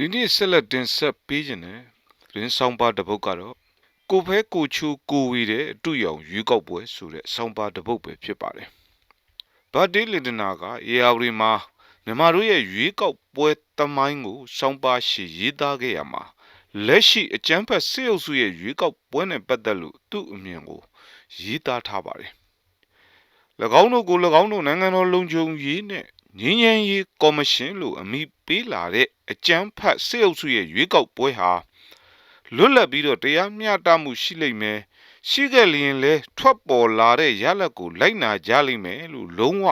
ဒီနေ့ဆက်လက်တင်ဆက်ပေးခြင်းနဲ့သတင်းဆောင်ပါတစ်ပုဒ်ကတော့ကိုဖဲကိုချူကိုဝီတဲ့အတူရောင်ရွေးကောက်ပွဲဆိုတဲ့ဆောင်ပါတစ်ပုဒ်ပဲဖြစ်ပါတယ်။ဘာဒီလင်ဒနာကအေယာဝရီမှာမြန်မာတို့ရဲ့ရွေးကောက်ပွဲတမိုင်းကိုဆောင်ပါရှိရေးသားခဲ့ရမှာလက်ရှိအကြမ်းဖက်စစ်အုပ်စုရဲ့ရွေးကောက်ပွဲနဲ့ပတ်သက်လို့သူ့အမြင်ကိုရေးသားထားပါတယ်။၎င်းတို့ကို၎င်းတို့နိုင်ငံတော်လုံခြုံရေးနဲ့ ငင်းငင်းရေးကော်မရှင်လို့အမိပေးလာတဲ့အကြမ်းဖက်စစ်အုပ်စုရဲ့ရွေးကောက်ပွဲဟာလွတ်လပ်ပြီးတော့တရားမျှတမှုရှိလိမ့်မယ်ရှိခဲ့လျင်လဲထွက်ပေါ်လာတဲ့ရလဒ်ကိုလိုက်နာကြလိမ့်မယ်လို့လုံးဝ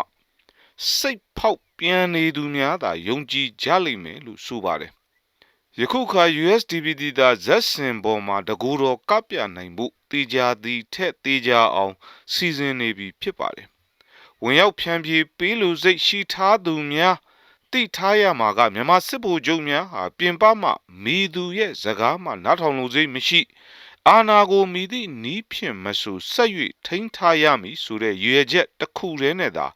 စိတ်ဖောက်ပြန်နေသူများသာယုံကြည်ကြလိမ့်မယ်လို့ဆိုပါတယ်ယခုခါ USDPD သာဇက်စင်ပေါ်မှာတကူတော်ကပြနိုင်မှုတေချာသည်ထက်တေချာအောင်စီစဉ်နေပြီဖြစ်ပါတယ် ဝင်ရောက်ဖြန့်ဖြေပေးလူစိတ်ရှိထားသူများတိထားရမှာကမြန်မာစစ်ဗိုလ်ချုပ်များဟာပြင်ပမှမိသူရဲ့စကားမှနားထောင်လို့စိတ်မရှိအာနာကိုမိသည့်နီးဖြင့်မဆိုဆက်၍ထိန်းထားရမည်ဆိုတဲ့ရွေချက်တစ်ခုတည်းနဲ့သာ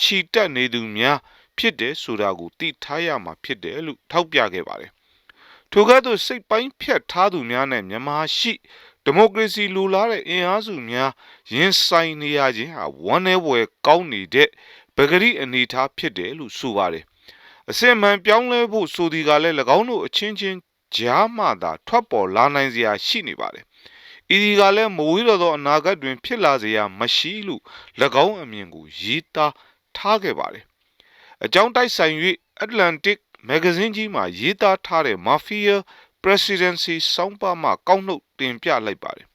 ခြိတက်နေသူများဖြစ်တယ်ဆိုတာကိုသိထားရမှာဖြစ်တယ်လို့ထောက်ပြခဲ့ပါတယ်ထိုကဲ့သို့စိတ်ပိုင်းဖြတ်ထားသူများနဲ့မြန်မာရှိ ဒီမိုကရေစီလူလားတဲ့အင်အားစုများရင်ဆိုင်နေရခြင်းဟာဝမ်းနည်းပွဲကောင်းနေတဲ့ပဂရိအနေထားဖြစ်တယ်လို့ဆိုပါတယ်အစင်မှန်ပြောင်းလဲဖို့ဆိုဒီကလည်း၎င်းတို့အချင်းချင်းကြားမှသာထွက်ပေါ်လာနိုင်စရာရှိနေပါတယ်ဤဒီကလည်းမဝေးတော့သောအနာဂတ်တွင် ဖြစ်လာစေရမရှိလို့၎င်းအမြင်ကိုရေးသားထားခဲ့ပါတယ်အကြောင်းတိုက်ဆိုင်၍ Atlantic မဂ္ဂဇင်းကြီးမှာရေးသားထားတဲ့ Mafia Presidency စောင်းပါမှကောက်နှုတ်တင်ပြလိုက်ပါတယ်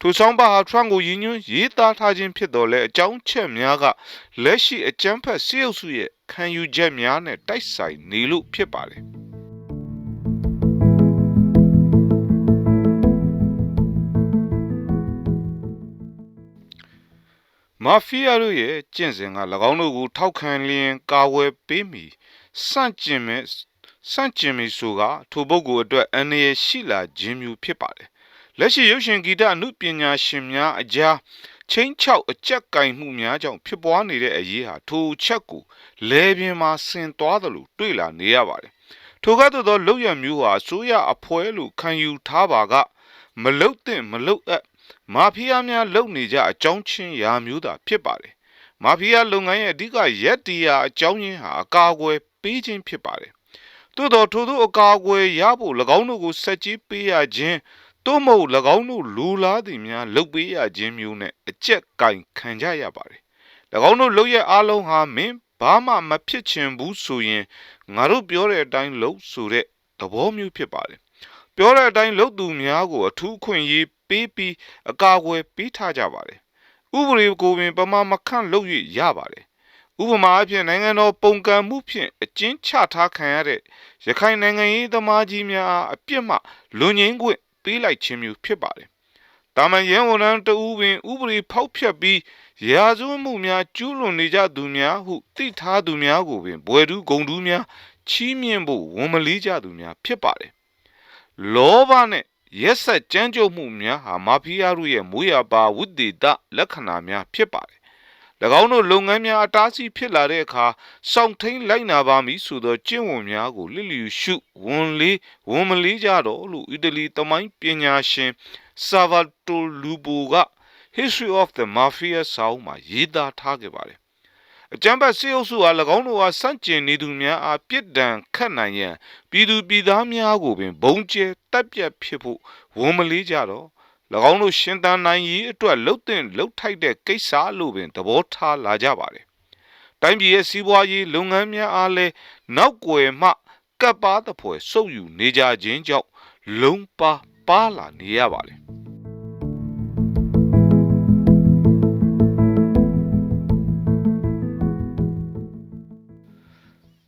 ထိုဆောင်ပါဟာထရန့်ကိုရည်ညွှန်းရေးသားထားခြင်းဖြစ်တော်လဲအကြောင်းချက်များကလက်ရှိအကြမ်းဖက်စစ်အုပ်စုရဲ့ခံယူချက်များနဲ့တိုက်ဆိုင်နေလို့ဖြစ်ပါတယ်မာဖီးယာတို့ရဲ့ကျင့်စဉ်က၎င်းတို့ကိုထောက်ခံလျင်ကာဝယ်ပေးမည်စန့်ကျင်မဲ့ စန့်ကျင်မည်ဆိုကထိုပုဂ္ဂိုလ်အတွက်အန္တရာယ်ရှိလာခြင်းမျိုးဖြစ်ပါတယ်လက်ရှိရုပ်ရှင်ဂီတအမှုပညာရှင်များအကြားချင်းချောက်အကြက်ကင်မှုများကြောင့်ဖြစ်ပွားနေတဲ့အရေးဟာထိုချက်ကိုလဲပြင်းမှာဆင်သွားသလိုတွေ့လာနေရပါတယ်ထိုကဲ့သို့သောလောက်ရမျိုးဟာအစိုးရအဖွဲ့လို့ခံယူထားပါကမလုတ်တဲ့မလုတ်အပ်မာဖီးယားများလုပ်နေကြအကြောင်းချင်းရာမျိုးသာဖြစ်ပါတယ်မာဖီးယားလုပ်ငန်းရဲ့အဓိကရက်တီယာအကြောင်းရင်းဟာအကာအကွယ်ပေးခြင်းဖြစ်ပါတယ် သို့တော်ထို့သောအကာအကွယ်ရဖို့၎င်းတို့ကိုဆက်ကြီးပေးရခြင်းသို့မဟုတ်၎င်းတို့လူလားသည်များလှုပ်ပေးရခြင်းမျိုးနဲ့အကျက်ကင်ခံကြရပါတယ်၎င်းတို့လှုပ်ရအားလုံးဟာမင်းဘာမှမဖြစ်ချင်ဘူးဆိုရင်ငါတို့ပြောတဲ့အတိုင်းလှုပ်ဆိုတဲ့သဘောမျိုးဖြစ်ပါတယ်ပြောတဲ့အတိုင်းလှုပ်သူများကိုအထူးခွင့်ရေးပေးပြီးအကာအကွယ်ပေးထားကြပါတယ်ဥပဒေကိုပင်ပမာမခန့်လုပ်၍ရပါတယ် ဥပမာအဖြစ်နိုင်ငံတော်ပုံကံမှုဖြင့်အကျဉ်းချထားခံရတဲ့ရခိုင်နိုင်ငံရေးသမားကြီးများအပြစ်မှလွန်ငင်းခွင့်ပေးလိုက်ခြင်းမျိုးဖြစ်ပါတယ်။တာမန်ရဲဝန်ထမ်းတဦးပင်ဥပဒေဖောက်ဖျက်ပြီးရာဇဝတ်မှုများကျူးလွန်နေကြသူများဟုသိထားသူများကိုပင်ဘွယ်တူးဂုံတူးများချီးမြှင့်ဖို့ဝန်မလေးကြသူများဖြစ်ပါတယ်။လောဘနဲ့ရက်ဆက်ကြမ်းကြုတ်မှုများဟာမာဖီးယားတို့ရဲ့မွေးရပါဝိသေသလက္ခဏာများဖြစ်ပါတယ်။၎ င်းတို့လုပ်ငန်းများအတားဆီးဖြစ်လာတဲ့အခါစောင့်ထိန်လိုက်နာပါမည်ဆိုသောကျင့်ဝတ်များကိုလစ်လျူရှုဝန်လေးဝန်မလေးကြတော့လို့အီတလီသမိုင်းပညာရှင်ဆာဗာတိုလူဘိုက History of the Mafia ဆောင်းမှာရေးသားထားခဲ့ပါတယ်အကြံပတ်စေအုပ်စုဟာ၎င်းတို့ဟာစန့်ကျင်နေသူများအားပြစ်ဒဏ်ခတ်နိုင်ရန်ပြည်သူပြည်သားများကိုပင်ဘုံကျဲတပ်ပြတ်ဖြစ်ဖို့ဝန်မလေးကြတော့၎ င်းတို့ရှင်သန်နိုင်ရေးအတွက်လှုပ်တဲ့လှုပ်ထိုက်တဲ့ကိစ္စလို့ပင်သဘောထားလာကြပါတယ်။တိုင်းပြည်ရဲ့စီးပွားရေးလုပ်ငန်းများအားလည်းနောက်ွယ်မှကပ်ပါသဖွယ်စုပ်ယူနေကြခြင်းကြောင့်လုံးပါပါလာနေရပါတယ်။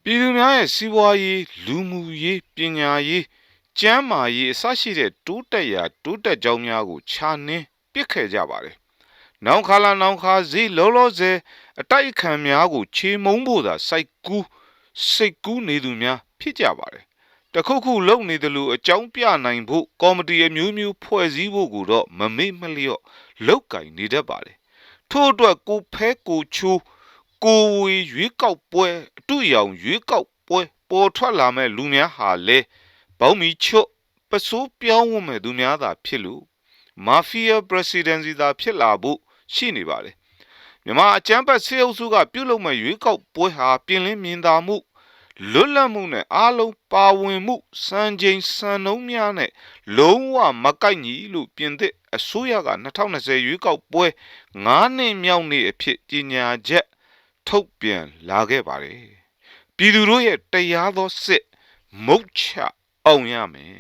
ပြည်သူများရဲ့စီးပွားရေးလူမှုရေးပညာရေး ကျန်းမာရေးအစရှိတဲ့တိုးတက်ရာတိုးတက်ကြောင်းများကိုခြာနှင်းပစ်ခဲ့ကြပါတယ်။နောင်ခါလာနောင်ခါဈေးလောလောဆယ်အတိုက်အခံများကိုခြေမုံဖို့သာစိုက်ကူးစိတ်ကူးနေသူများဖြစ်ကြပါတယ်။တခုခုလုံနေတယ်လို့အကြောင်းပြနိုင်ဖို့ကော်မတီအမျိုးမျိုးဖွဲ့စည်းဖို့ကိုတော့မမေ့မလျော့လောက်ကင်နေတတ်ပါတယ်။ထို့အတွက်ကိုဖဲကိုချိုးကိုဝေရွေးကောက်ပွဲအတူရောင်ရွေးကောက်ပွဲပေါ်ထွက်လာမဲ့လူများဟာလေ ဘောင်းမီချွတ်ပစိုးပြောင်းဝင်မဲ့သူများသာဖြစ်လို့မာဖီးယား presidency သာဖြစ်လာဖို့ရှိနေပါတယ်မြန်မာအကြမ်းဖက်ဆေးအုပ်စုကပြုတ်လုံမဲ့ရွေးကောက်ပွဲဟာပြင်လင်းမြင်သာမှုလွတ်လပ်မှုနဲ့အားလုံးပါဝင်မှုစံချိန်စံနှုန်းများနဲ့လုံးဝမကိုက်ညီလို့ပြင်သစ်အစိုးရက2020ရွေးကောက်ပွဲ9နှစ်မြောက်နေ့အဖြစ်ကြေညာချက်ထုတ်ပြန်လာခဲ့ပါတယ်ပြည်သူတို့ရဲ့တရားသောစစ်မုတ်ချ အောင်ရမယ်